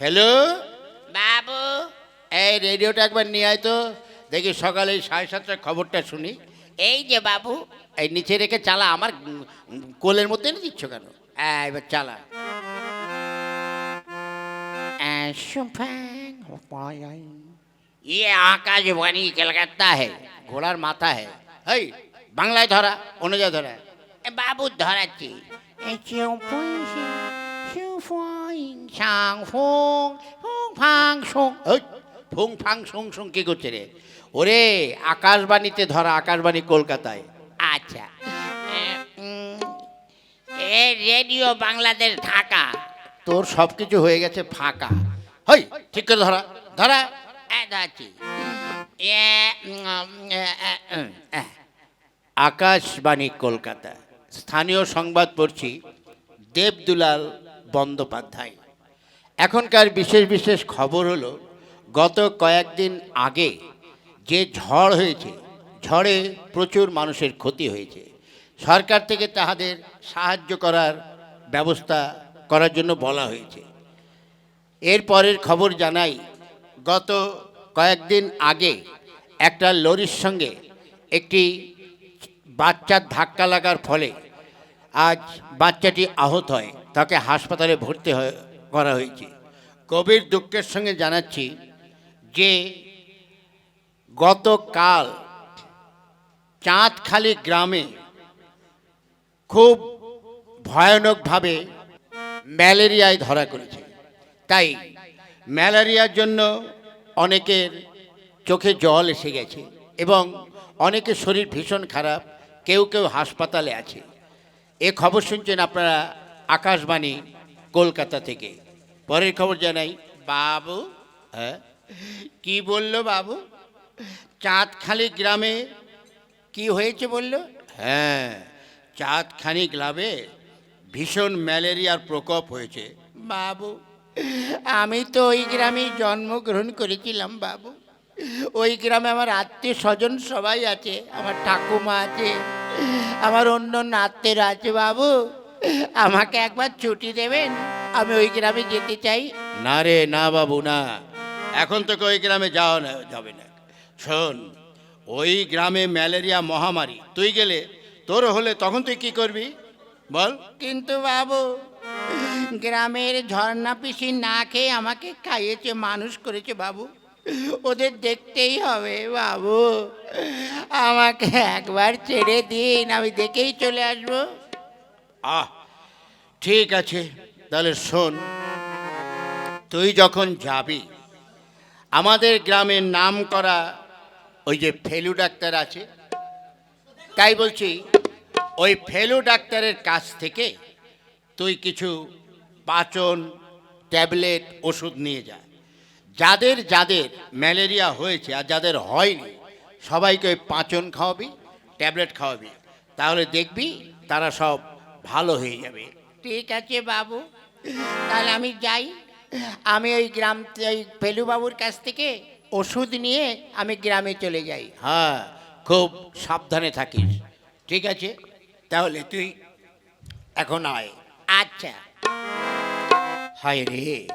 Hello? বাবু। এই রেডিওটা একবার নিয়ে আয় তো। দেখি সকালে সাড়ে সাতটার খবরটা শুনি। এই যে বাবু। এই নিচে রেখে চালা আমার কোলের মধ্যে এনে দিচ্ছ কেন? হ্যাঁ এবার চালা। ইয়ে বানি কলকাতা হে ঘোড়ার মাথা হে। হেই বাংলায় ধরা অনুযায়ী ধরা। বাবু ধরাচ্ছি। কেউ সুফুই সাং ফুং, ফুং ফাং সুং। ওই ফুং ফাং সুং সুং কি করছে রে? ওরে আকাশবাণীতে ধরা আকাশবাণী কলকাতায়। আচ্ছা। এ, রেডিও বাংলাদেশ ঢাকা। তোর সব কিছু হয়ে গেছে ফাঁকা। হই ঠিক করে ধরা ধরা। আকাশবাণী কলকাতা। স্থানীয় সংবাদ পড়ছি দেবদুলাল বন্দ্যোপাধ্যায়। এখনকার বিশেষ বিশেষ খবর হলো, গত কয়েকদিন আগে যে ঝড় হয়েছে, ঝড়ে প্রচুর মানুষের ক্ষতি হয়েছে। সরকার থেকে তাহাদের সাহায্য করার ব্যবস্থা করার জন্য বলা হয়েছে। এর পরের খবর জানাই, গত কয়েকদিন আগে একটা লরির সঙ্গে একটি বাচ্চার ধাক্কা লাগার ফলে আজ বাচ্চাটি আহত হয়, তাকে হাসপাতালে ভর্তি করা হয়েছে। গভীর দুঃখের সঙ্গে জানাচ্ছি যে গতকাল চাঁদখালি গ্রামে খুব ভয়ানকভাবে ম্যালেরিয়ায় ধরা করেছে তাই ম্যালেরিয়ার জন্য অনেকের চোখে জল এসে গেছে এবং অনেকের শরীর ভীষণ খারাপ, কেউ কেউ হাসপাতালে আছে। এ খবর শুনছেন আপনারা আকাশবাণী কলকাতা থেকে। পরের খবর জানাই, বাবু হ্যাঁ? কি বলল বাবু? চাঁদখালি গ্রামে কি হয়েছে বলল? হ্যাঁ চাঁদখানি গ্রামে ভীষণ ম্যালেরিয়ার প্রকোপ হয়েছে। বাবু, আমি তো ওই গ্রামেই জন্মগ্রহণ করেছিলাম বাবু। ওই গ্রামে আমার আত্মীয় স্বজন সবাই আছে, আমার ঠাকুমা আছে আমার অন্য নাত্যেরা আছে বাবু আমাকে একবার ছুটি দেবেন আমি ওই গ্রামে যেতে চাই। না রে না বাবু না। এখন তোকে ওই গ্রামে যাওয়া না যাবে না। শোন ওই গ্রামে ম্যালেরিয়া মহামারী তুই গেলে তোর হলে তখন তুই কি করবি? বল। কিন্তু বাবু গ্রামের ঝর্ণা পিসি না খেয়ে আমাকে খাইয়েছে মানুষ করেছে বাবু। ওদের দেখতেই হবে, বাবু। আমাকে একবার ছেড়ে দিন, আমি দেখেই চলে আসব। আহ, ঠিক আছে, তাহলে শোন। তুই যখন যাবি, আমাদের গ্রামের নাম করা ওই যে ফেলু ডাক্তার আছে, তাই বলছি, ওই ফেলু ডাক্তারের কাছ থেকে তুই কিছু পাচন, ট্যাবলেট, ওষুধ নিয়ে যা। যাদের যাদের ম্যালেরিয়া হয়েছে আর যাদের হয়নি সবাইকে ওই পাচন খাওয়াবি ট্যাবলেট খাওয়াবি। তাহলে দেখবি তারা সব ভালো হয়ে যাবে। ঠিক আছে বাবু। তাহলে আমি যাই। আমি ওই গ্রাম ওই ফেলুবাবুর কাছ থেকে ওষুধ নিয়ে আমি গ্রামে চলে যাই। হ্যাঁ খুব সাবধানে থাকিস। ঠিক আছে? তাহলে তুই এখন আয়। আচ্ছা। হায় রে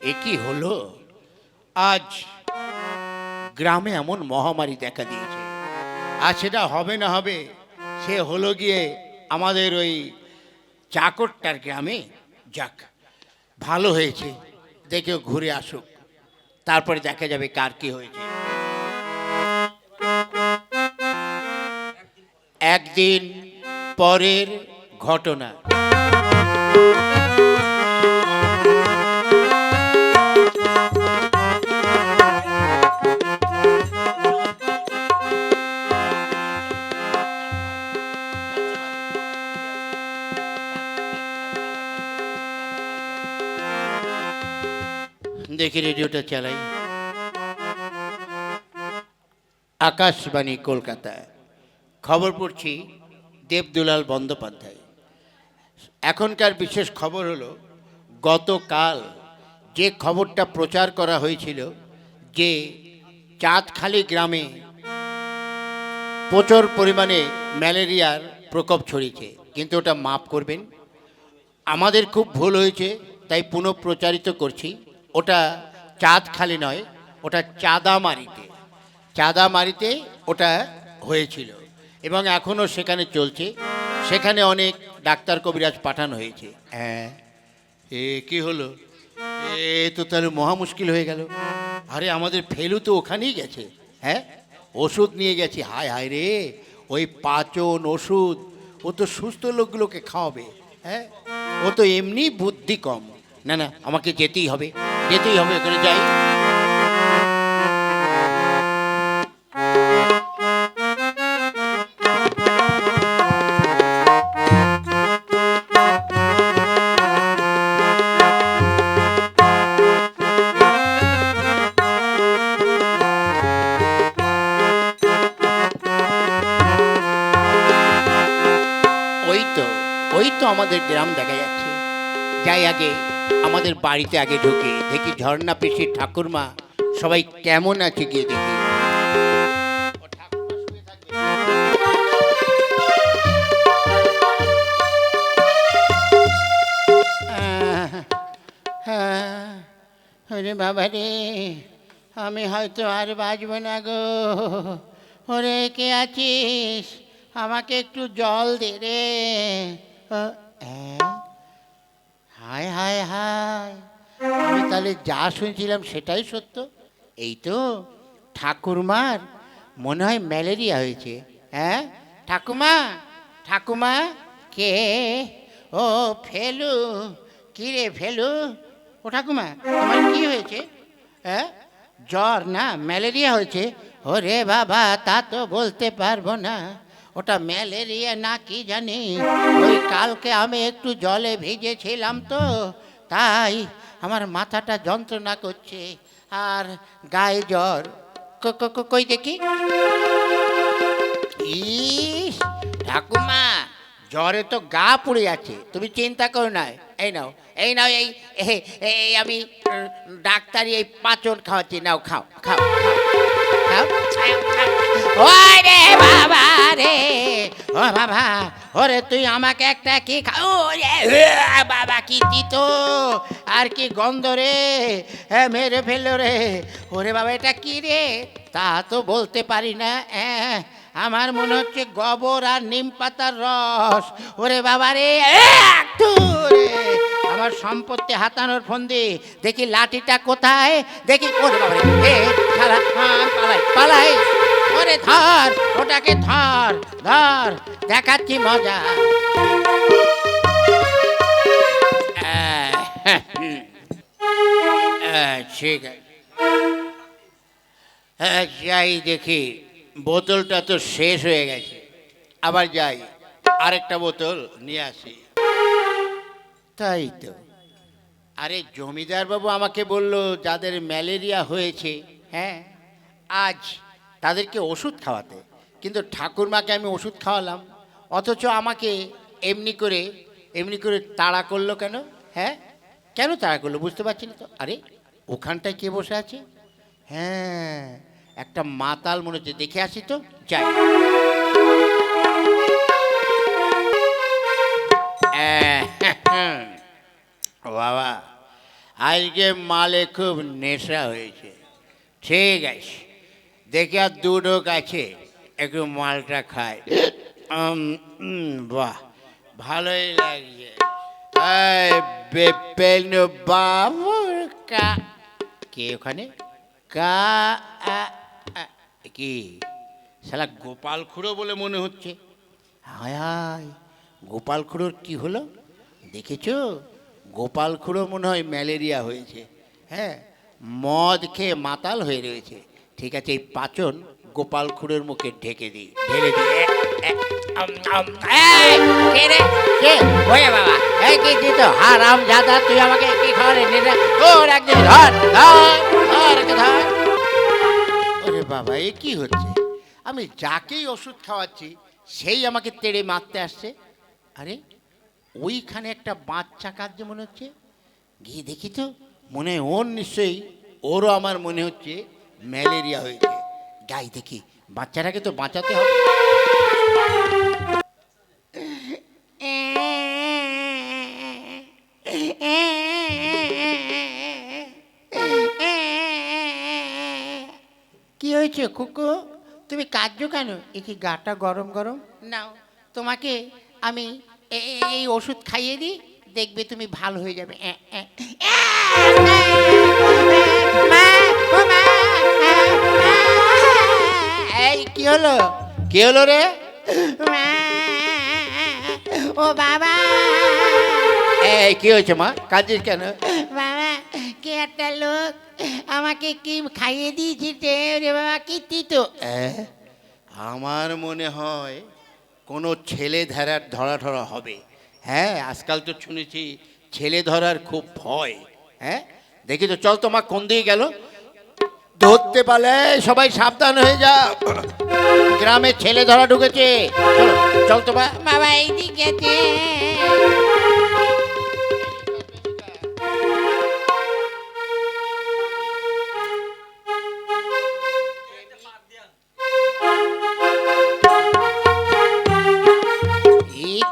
এ কি হলো? আজ গ্রামে এমন মহামারী দেখা দিয়েছে। আর সেটা হবে না হবে, সে হলো গিয়ে আমাদের ওই চাকরটার গ্রামে যাক, ভালো হয়েছে দেখেও ঘুরে আসুক, তারপরে দেখা যাবে কার কি হয়েছে। একদিন পরের ঘটনা। দেখি রেডিওটা চালাই। আকাশবাণী কলকাতা খবর পড়ছি দেবদুলাল বন্দ্যোপাধ্যায়। এখনকার বিশেষ খবর হলো, গতকাল যে খবরটা প্রচার করা হয়েছিল যে চাঁদখালি গ্রামে প্রচুর পরিমাণে ম্যালেরিয়ার প্রকোপ ছড়িয়েছে। কিন্তু ওটা মাফ করবেন, আমাদের খুব ভুল হয়েছে, তাই পুনঃপ্রচারিত করছি। ওটা চাঁদ খালি নয়, ওটা চাঁদামারিতে। চাঁদামারিতে ওটা হয়েছিল এবং এখনও সেখানে চলছে। সেখানে অনেক ডাক্তার কবিরাজ পাঠানো হয়েছে। হ্যাঁ এ কি হলো? এ তো তাহলে মহা মুশকিল হয়ে গেল। আরে, আমাদের ফেলু তো ওখানেই গেছে। হ্যাঁ ওষুধ নিয়ে গেছি। হায় হায় রে, ওই পাচন ওষুধ, ও তো সুস্থ লোকগুলোকে খাওয়াবে। হ্যাঁ ও তো এমনি বুদ্ধি কম। না না, আমাকে যেতেই হবে। যেতেই হবে ওখানে যাই। ওই তো ওই তো আমাদের গ্রাম দেখা যাচ্ছে। যাই আগে। আমাদের বাড়িতে আগে ঢুকে দেখি ঝর্ণা পিসির ঠাকুরমা সবাই কেমন আছে গিয়ে দেখি ওরে বাবা রে আমি হয়তো আর বাঁচব না গো ওরে কে আছিস আমাকে একটু জল দে রে? হায় হায় হায়। আমি তাহলে যা শুনছিলাম সেটাই সত্য? এই তো, ঠাকুরমার মনে হয় ম্যালেরিয়া হয়েছে হ্যাঁ? ঠাকুমা ঠাকুমা কে? ও ফেলু, কি রে ফেলু? ও ঠাকুমা তোমার কি হয়েছে? হ্যাঁ? জ্বর না, ম্যালেরিয়া হয়েছে? ওরে বাবা, তা তো বলতে পারব না। ওটা ম্যালেরিয়া না কি জানি? ওই কালকে আমি একটু জলে ভিজেছিলাম তো, তাই আমার মাথাটা যন্ত্রণা করছে আর গায়ে জ্বর। কই দেখি? ইস ঠাকুমা জ্বরে তো গা পুড়ে আছে তুমি চিন্তা করো না। এই নাও এই নাও, এই, এই- এই আমি ডাক্তারি এই পাচন খাওয়াচ্ছি, নাও খাও খাও খাও খাও। ওই রে বাবা রে ও বাবা ওরে তুই আমাকে একটা কি খাও রে বাবা কি দিত আর কি গন্ধ রে হ্যাঁ মেরে ফেলল রে। ওরে বাবা এটা কি রে? তা তো বলতে পারি না হ্যাঁ আমার মনে হচ্ছে গোবর আর নিম পাতার রস। ওরে বাবা রে। আমার সম্পত্তি হাতানোর ফন্দি দেখি লাঠিটা কোথায়? দেখি ওরে বাবা রে হ্যাঁ, পালাই পালাই। ওরে ধর, ওটাকে ধর ধর, দেখাচ্ছি মজা। ঠিক আছে। যাই দেখি, বোতলটা তো শেষ হয়ে গেছে। আবার যাই, আরেকটা বোতল নিয়ে আসি। তাই তো। আরে জমিদার বাবু আমাকে বলল, যাদের ম্যালেরিয়া হয়েছে হ্যাঁ আজ তাদেরকে ওষুধ খাওয়াতে। কিন্তু ঠাকুরমাকে আমি ওষুধ খাওয়ালাম। অথচ আমাকে এমনি করে এমনি করে তাড়া করল কেন? হ্যাঁ? কেন তাড়া করল বুঝতে পারছি না তো। আরে, ওখানটায় কে বসে আছে? হ্যাঁ একটা মাতাল মনে হচ্ছে। দেখে আসি তো? যাই। বাবা, আজকে মালে খুব নেশা হয়েছে। ঠিক আছে। দেখি আর দুডোক আছে একটু মালটা খায়। বাহ, ভালোই লাগছে। বাবুর কা কে ওখানে? কা কি? শালা গোপাল খুড়ো বলে মনে হচ্ছে। হায় হায় গোপাল খুড়োর কি হলো? দেখেছ? গোপাল খুড়ো মনে হয় ম্যালেরিয়া হয়েছে। হ্যাঁ মদ খেয়ে মাতাল হয়ে রয়েছে। ঠিক আছে, এই পাচন গোপাল খুড়োর মুখে ঢেকে দিই, ঢেলে দিই। বাবা, এই কি দিত হারাম জাদা তুই আমাকে কি খাওয়ারে তোর একদিন ধর ধর ধর ওরে বাবা, এ কি হচ্ছে? আমি যাকেই ওষুধ খাওয়াচ্ছি, সেই আমাকে তেড়ে মারতে আসছে। আরে, ওইখানে একটা বাচ্চা কাঁদছে মনে হচ্ছে? গিয়ে দেখি তো, মনে হয় ওর নিশ্চয়ই, ওরও আমার মনে হচ্ছে ম্যালেরিয়া হয়েছে। যাই দেখি বাচ্চাটাকে তো বাঁচাতে হবে। কি হয়েছে কুকু? তুমি কাঁদছো কেন? এ কি গাটা গরম গরম। নাও। তোমাকে আমি এই ওষুধ খাইয়ে দিই দেখবে তুমি ভালো হয়ে যাবে। কি হলো? কি হলো রে? মা, ও বাবা। এই কি হয়েছে মা? কাঁদছিস কেন? বাবা কে একটা লোক আমাকে কি খাইয়ে দিয়েছে রে বাবা কি তিতো? আমার মনে হয় কোনো ছেলে ধরার ধরা ধরা হবে। হ্যাঁ আজকাল তো শুনেছি ছেলে ধরার খুব ভয়। হ্যাঁ দেখি তো চল তোমার কোন দিকে গেল? ধরতে পারলে সবাই সাবধান হয়ে যা। গ্রামে ছেলে ধরা ঢুকেছে। চল তো বাবা এইদিকে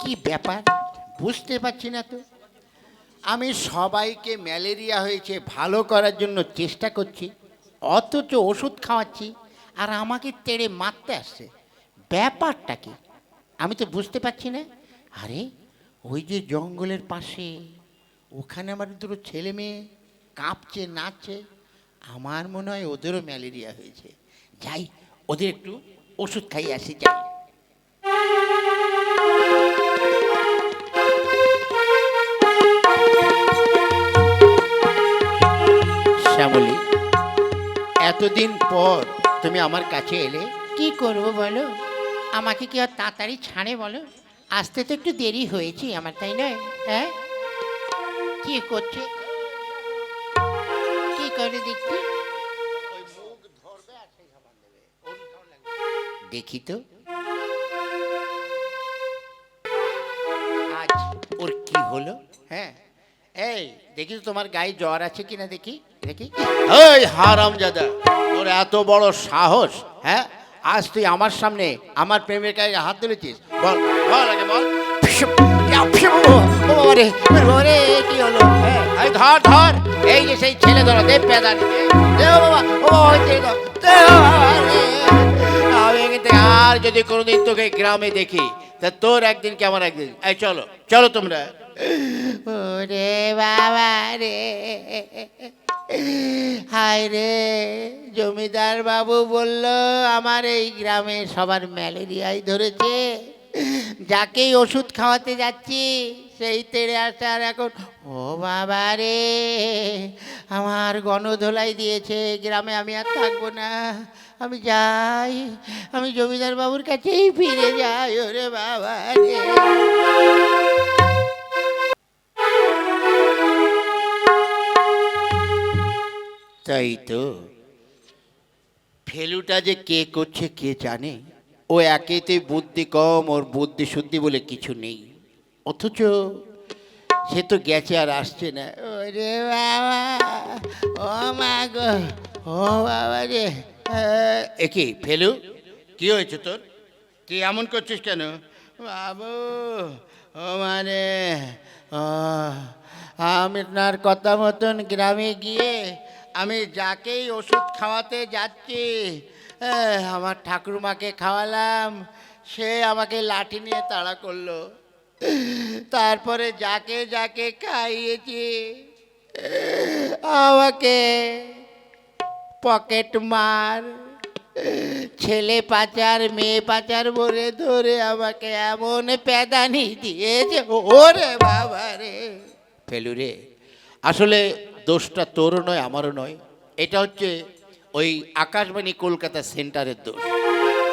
কি ব্যাপার? বুঝতে পারছি না তো। আমি সবাইকে ম্যালেরিয়া হয়েছে ভালো করার জন্য চেষ্টা করছি। অথচ ওষুধ খাওয়াচ্ছি আর আমাকে তেড়ে মারতে আসছে। ব্যাপারটা কি? আমি তো বুঝতে পারছি না। আরে, ওই যে জঙ্গলের পাশে, ওখানে আমার দুটো ছেলে মেয়ে কাঁপছে, নাচছে। আমার মনে হয় ওদেরও ম্যালেরিয়া হয়েছে। যাই, ওদের একটু ওষুধ খাইয়ে আসি, যাই। এতদিন পর তুমি আমার কাছে এলে। কি করব বলো? আমাকে কি আর তাড়াতাড়ি ছাড়ে বলো? আসতে তো একটু দেরি হয়েছে আমার তাই নয় হ্যাঁ? কি করছে? কি করে দেখছি দেখি তো। আজ ওর কি হলো? হ্যাঁ। এই দেখি তো তোমার গায়ে জ্বর আছে কিনা দেখি দেখি। এই হারাম জাদা তোর এত বড় সাহস হ্যাঁ? আজ তুই আমার সামনে আমার প্রেমের গায়ে হাত তুলেছিস। বল বল আগে বল। ধর ধর। এই যে সেই ছেলে ধরো দেব পেদানি। বাবা ও আর যদি কোনোদিন তোকে গ্রামে দেখি তা তোর একদিন কেমন একদিন? এই চলো চলো তোমরা। ওরে বাবা রে। হায় রে, জমিদার বাবু বলল, আমার এই গ্রামে সবার ম্যালেরিয়াই ধরেছে। যাকেই ওষুধ খাওয়াতে যাচ্ছি, সেই তেড়ে আসার এখন ও বাবা রে, আমার গণধোলাই দিয়েছে, গ্রামে আমি আর থাকব না। আমি যাই, আমি জমিদার বাবুর কাছেই ফিরে যাই, ওরে বাবা রে। তাই তো ফেলুটা যে কে করছে কে জানে? ও একেতে বুদ্ধি কম, ওর বুদ্ধি শুদ্ধি বলে কিছু নেই। অথচ সে তো গেছে আর আসছে না। ওরে বাবা, ও মা গো, ও বাবা রে। একে ফেলু, কি হয়েছে তোর? তুই এমন করছিস কেন? বাবু, ও মানে ও আপনার কথা মতন গ্রামে গিয়ে আমি যাকেই ওষুধ খাওয়াতে যাচ্ছি আমার ঠাকুরমাকে খাওয়ালাম, সে আমাকে লাঠি নিয়ে তাড়া করল। তারপরে যাকে যাকে খাইয়েছি, আমাকে পকেট মার, ছেলে পাচার, মেয়ে পাচার বলে ধরে আমাকে এমন প্যাদানি দিয়েছে। ওরে বাবা রে। ফেলু রে আসলে দোষটা তোরও নয়, আমারও নয়। এটা হচ্ছে ওই আকাশবাণী কলকাতা সেন্টারের দোষ।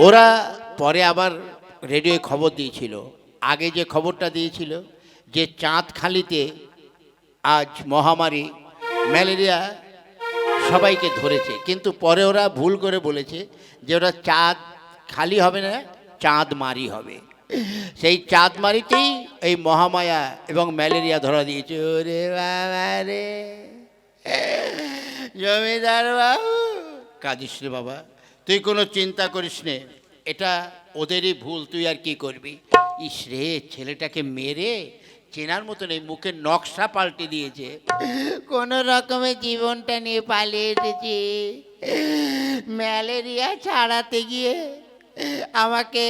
ওরা পরে আবার রেডিওয় খবর দিয়েছিল। আগে যে খবরটা দিয়েছিল যে চাঁদখালিতে আজ মহামারী, ম্যালেরিয়া সবাইকে ধরেছে। কিন্তু পরে ওরা ভুল করে বলেছে যে ওরা চাঁদ খালি হবে না, চাঁদ মারি হবে। সেই চাঁদ মারিতেই এই মহামায়া এবং ম্যালেরিয়া ধরা দিয়েছে। ওরে বাবা রে। জমিদার বাবু। কাঁদিস রে বাবা তুই কোনো চিন্তা করিস নে এটা ওদেরই ভুল তুই আর কি করবি? ইস রে ছেলেটাকে মেরে চেনার মতন এই মুখের নকশা পাল্টে দিয়েছে। কোনো রকমে জীবনটা নিয়ে পালিয়ে এসেছি। ম্যালেরিয়া ছাড়াতে গিয়ে আমাকে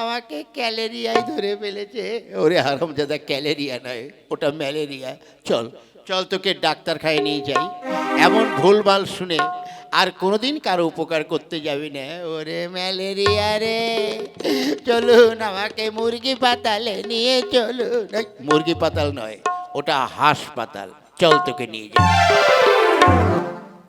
আমাকে ক্যালেরিয়ায় ধরে ফেলেছে। ওরে হারামজাদা ক্যালেরিয়া নয় ওটা ম্যালেরিয়া। চল চল তোকে ডাক্তার খাই নিয়ে যাই। এমন ভুলভাল শুনে আর কোনোদিন কারও উপকার করতে যাবি না। ওরে ম্যালেরিয়া রে। চলুন আমাকে মুরগি পাতালে নিয়ে চলুন। মুরগি পাতাল নয়, ওটা হাসপাতাল চল তোকে নিয়ে যাই।